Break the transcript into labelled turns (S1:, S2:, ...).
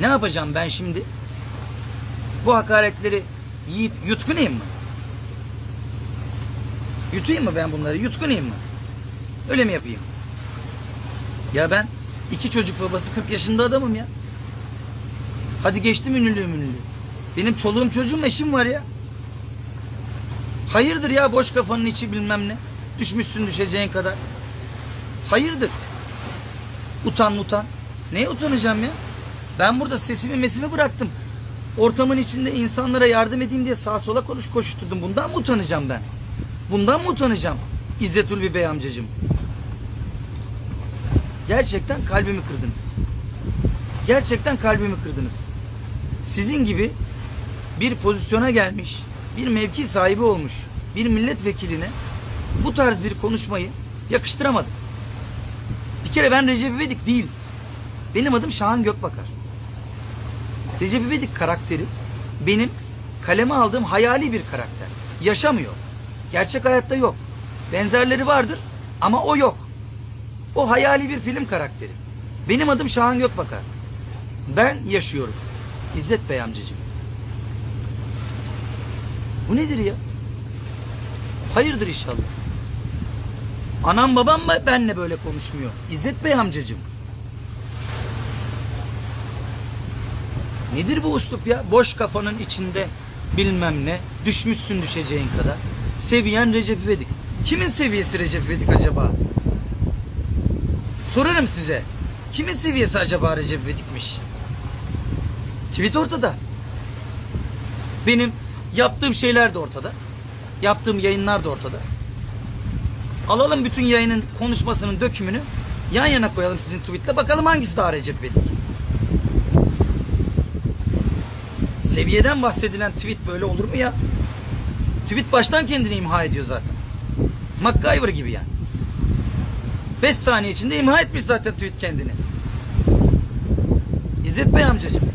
S1: Ne yapacağım ben şimdi? Bu hakaretleri yiyip yutkunayım mı? Yutayım mı ben bunları? Yutkunayım mı? Öyle mi yapayım? Ya ben iki çocuk babası 40 yaşında adamım ya. Hadi geçtim ünlülüğüm ünlülüğü. Benim çoluğum çocuğum eşim var ya. Hayırdır ya boş kafanın içi bilmem ne. Düşmüşsün düşeceğin kadar. Hayırdır. Utan utan. Neye utanacağım ya? Ben burada sesimi mesimi bıraktım. Ortamın içinde insanlara yardım edeyim diye sağa sola konuş koşturdum. Bundan mı utanacağım ben? Bundan mı utanacağım? İzzet Ulvi Bey amcacığım. Gerçekten kalbimi kırdınız. Gerçekten kalbimi kırdınız. Sizin gibi bir pozisyona gelmiş, bir mevki sahibi olmuş bir milletvekiline bu tarz bir konuşmayı yakıştıramadım. Bir kere ben Recep İvedik değil. Benim adım Şahan Gökbakar. Recep İvedik karakteri benim kaleme aldığım hayali bir karakter. Yaşamıyor. Gerçek hayatta yok. Benzerleri vardır ama o yok. O hayali bir film karakteri. Benim adım Şahan Gökbakar. Ben yaşıyorum. İzzet Bey amcacığım. Bu nedir ya? Hayırdır inşallah. Anam babam benle böyle konuşmuyor? İzzet Bey amcacığım. Nedir bu uslup ya? Boş kafanın içinde bilmem ne. Düşmüşsün düşeceğin kadar. Seviyen Recep İvedik. Kimin seviyesi Recep İvedik acaba? Sorarım size. Kimin seviyesi acaba Recep İvedik'miş? Tweet ortada. Benim yaptığım şeyler de ortada. Yaptığım yayınlar da ortada. Alalım bütün yayının konuşmasının dökümünü yan yana koyalım sizin tweetle. Bakalım hangisi daha Recep İvedik. Seviyeden bahsedilen tweet böyle olur mu ya? Tweet baştan kendini imha ediyor zaten. MacGyver gibi yani. 5 saniye içinde imha etmiş zaten tweet kendini. İzzet Bey amcacığım.